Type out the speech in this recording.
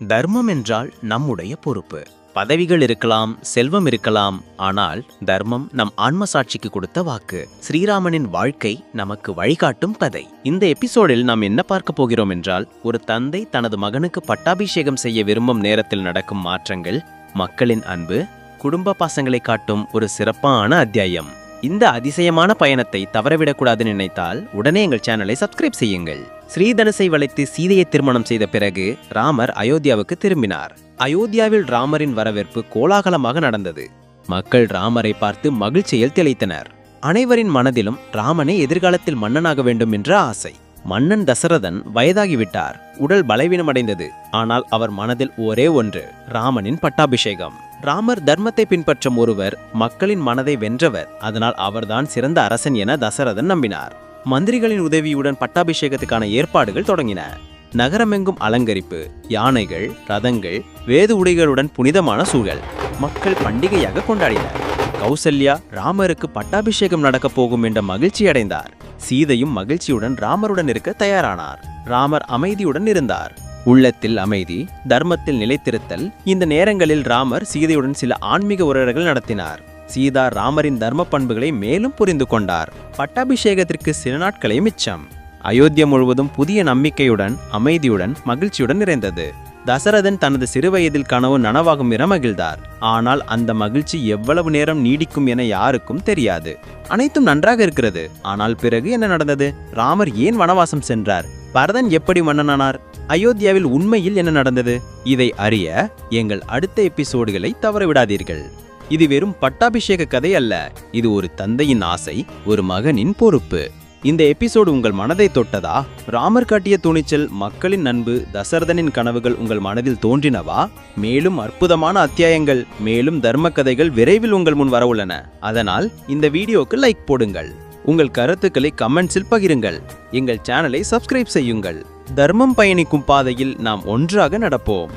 தர்மம் என்றால் நம்முடைய பொறுப்பு. பதவிகள் இருக்கலாம் செல்வம் இருக்கலாம் ஆனால் தர்மம் நம் ஆன்ம சாட்சிக்கு கொடுத்த வாக்கு. ஸ்ரீராமனின் வாழ்க்கை நமக்கு வழிகாட்டும் கதை. இந்த எபிசோடில் நாம் என்ன பார்க்க போகிறோம் என்றால் ஒரு தந்தை தனது மகனுக்கு பட்டாபிஷேகம் செய்ய விரும்பும் நேரத்தில் நடக்கும் மாற்றங்கள் மக்களின் அன்பு குடும்ப பாசங்களை காட்டும் ஒரு சிறப்பான அத்தியாயம். இந்த அதிசயமான பயணத்தை தவறவிடக்கூடாது நினைத்தால் உடனே எங்கள் சேனலை சப்ஸ்கிரைப் செய்யுங்கள். ஸ்ரீதனுசை வளைத்து சீதையை திருமணம் செய்த பிறகு ராமர் அயோத்தியாவுக்கு திரும்பினார். அயோத்தியாவில் ராமரின் வரவேற்பு கோலாகலமாக நடந்தது. மக்கள் ராமரை பார்த்து மகிழ்ச்சியில் திளைத்தனர். அனைவரின் மனதிலும் ராமனே எதிர்காலத்தில் மன்னனாக வேண்டும் என்ற ஆசை. மன்னன் தசரதன் வயதாகிவிட்டார். உடல் பலவீனமடைந்தது. ஆனால் அவர் மனதில் ஒரே ஒன்று ராமனின் பட்டாபிஷேகம். ராமர் தர்மத்தை பின்பற்றும் ஒருவர் மக்களின் மனதை வென்றவர். அதனால் அவர்தான் சிறந்த அரசன் என தசரதன் நம்பினார். மந்திரிகளின் உதவியுடன் பட்டாபிஷேகத்துக்கான ஏற்பாடுகள் தொடங்கின. நகரமெங்கும் அலங்கரிப்பு யானைகள் ரதங்கள் வேது உடைகளுடன் புனிதமான சூழல். மக்கள் பண்டிகையாக கொண்டாடினர். கௌசல்யா ராமருக்கு பட்டாபிஷேகம் நடக்கப் போகும் என்ற மகிழ்ச்சி அடைந்தார். சீதையும் மகிழ்ச்சியுடன் ராமருடன் இருக்க தயாரானார். ராமர் அமைதியுடன் இருந்தார். உள்ளத்தில் அமைதி தர்மத்தில் நிலைத்திருத்தல் இந்த நேரங்களில் ராமர் சீதையுடன் சில ஆன்மீக உரையாடல்கள் நடத்தினார். சீதா ராமரின் தர்ம பண்புகளை மேலும் புரிந்து கொண்டார். பட்டாபிஷேகத்திற்கு சில நாட்களே மிச்சம். அயோத்தியா முழுவதும் புதிய நம்பிக்கையுடன் அமைதியுடன் மகிழ்ச்சியுடன் நிறைந்தது. தசரதன் தனது சிறுவயதில் கனவு நனவாகும் என மகிழ்ந்தார். ஆனால் அந்த மகிழ்ச்சி எவ்வளவு நேரம் நீடிக்கும் என யாருக்கும் தெரியாது. அனைத்தும் நன்றாக இருக்கிறது. ஆனால் பிறகு என்ன நடந்தது? ராமர் ஏன் வனவாசம் சென்றார்? பரதன் எப்படி மன்னனானார்? அயோத்தியாவில் உண்மையில் என்ன நடந்தது? இதை அறிய எங்கள் அடுத்த எபிசோடுகளை தவறவிடாதீர்கள். இது வெறும் பட்டாபிஷேக கதை அல்ல. இது ஒரு தந்தையின் ஆசை ஒரு மகனின் பொறுப்பு. இந்த எபிசோடு உங்கள் மனதை தொட்டதா? ராமர் காட்டிய துணிச்சல் மக்களின் நண்பு தசரதனின் கனவுகள் உங்கள் மனதில் தோன்றினவா? மேலும் அற்புதமான அத்தியாயங்கள் மேலும் தர்ம கதைகள் விரைவில் உங்கள் முன் வரவுள்ளன. அதனால் இந்த வீடியோக்கு லைக் போடுங்கள். உங்கள் கருத்துக்களை கமெண்ட்ஸில் பகிருங்கள். எங்கள் சேனலை சப்ஸ்கிரைப் செய்யுங்கள். தர்மம் பயணிக்கும் பாதையில் நாம் ஒன்றாக நடப்போம்.